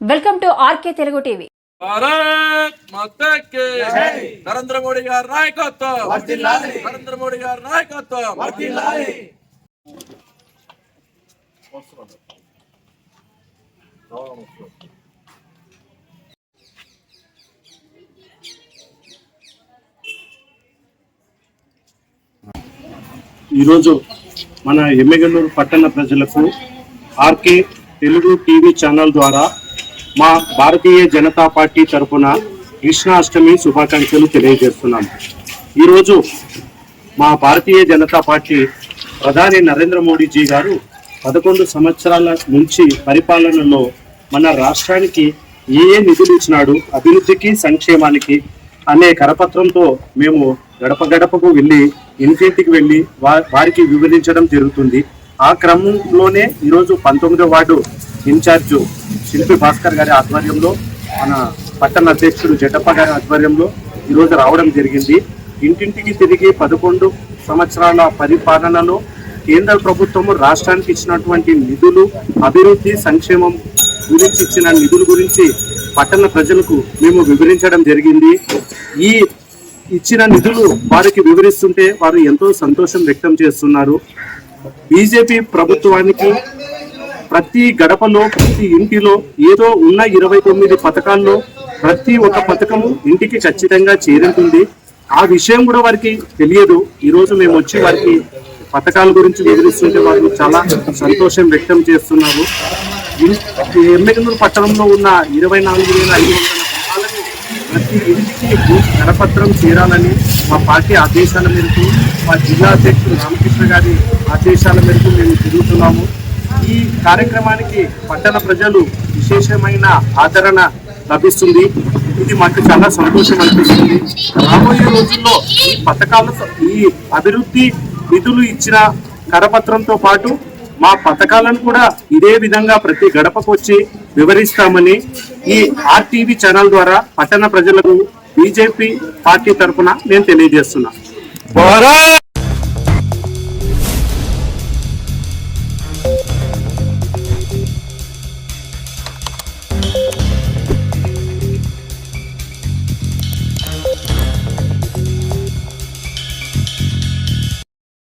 Welcome to RK Telugu TV. Narendra Modi గారి నాయకత్వం. నరేంద్ర మోడీ గారి నాయకత్వం. ఈరోజు మన ఎమ్మెగనూరు పట్టణ ప్రజలకు ఆర్కే తెలుగు టీవీ ఛానల్ ద్వారా మా భారతీయ జనతా పార్టీ తరఫున కృష్ణాష్టమి శుభాకాంక్షలు తెలియజేస్తున్నాం. ఈరోజు మా భారతీయ జనతా పార్టీ ప్రధాని నరేంద్ర మోడీజీ గారు పదకొండు సంవత్సరాల నుంచి పరిపాలనలో మన రాష్ట్రానికి ఏ ఏ నిధులు ఇచ్చినాడు అభివృద్ధికి సంక్షేమానికి అనే కరపత్రంతో మేము గడప గడపకు వెళ్ళి ఇంటింటికి వెళ్ళి వారికి వివరించడం జరుగుతుంది. ఆ క్రమంలోనే ఈరోజు పంతొమ్మిదో వార్డు ఇన్ఛార్జ్ శిల్పి భాస్కర్ గారి ఆధ్వర్యంలో మన పట్టణ అధ్యక్షుడు జటప్ప గారి ఆధ్వర్యంలో ఈరోజు రావడం జరిగింది. ఇంటింటికి తిరిగి పదకొండు సంవత్సరాల పరిపాలనలో కేంద్ర ప్రభుత్వము రాష్ట్రానికి ఇచ్చినటువంటి నిధులు అభివృద్ధి సంక్షేమం గురించి ఇచ్చిన నిధుల గురించి పట్టణ ప్రజలకు మేము వివరించడం జరిగింది. ఈ ఇచ్చిన నిధులు వారికి వివరిస్తుంటే వారు ఎంతో సంతోషం వ్యక్తం చేస్తున్నారు. బీజేపీ ప్రభుత్వానికి ప్రతి గడపలో ప్రతి ఇంటిలో ఏదో ఉన్న ఇరవై తొమ్మిది పథకాల్లో ప్రతి ఒక్క పథకము ఇంటికి ఖచ్చితంగా చేరుతుంది ఆ విషయం కూడా వారికి తెలియదు. ఈరోజు మేము వచ్చి వారికి పథకాల గురించి వివరిస్తుంటే వారు చాలా సంతోషం వ్యక్తం చేస్తున్నారు. ఎమ్మెగనూరు పట్టణంలో ఉన్న ఇరవై నాలుగు వేల ఐదు వందల ప్రతి ఇంటికి కరపత్రం చేరాలని మా పార్టీ ఆదేశాల మేరకు మా జిల్లా అధ్యక్షుడు రామకృష్ణ గారి ఆదేశాల మేరకు మేము తిరుగుతున్నాము. ఈ కార్యక్రమానికి పట్టణ ప్రజలు విశేషమైన ఆదరణ లభిస్తుంది. ఇది మాకు చాలా సంతోషం అనిపిస్తుంది. రాబోయే రోజుల్లో ఈ పథకాలు ఈ అభివృద్ధి నిధులు ఇచ్చిన కరపత్రంతో పాటు మా పథకాలను కూడా ఇదే విధంగా ప్రతి గడపకు వచ్చి వివరిస్తామని ఈ ఆర్టీవీ ఛానల్ ద్వారా పట్టణ ప్రజలకు బీజేపీ పార్టీ తరఫున నేను తెలియజేస్తున్నా.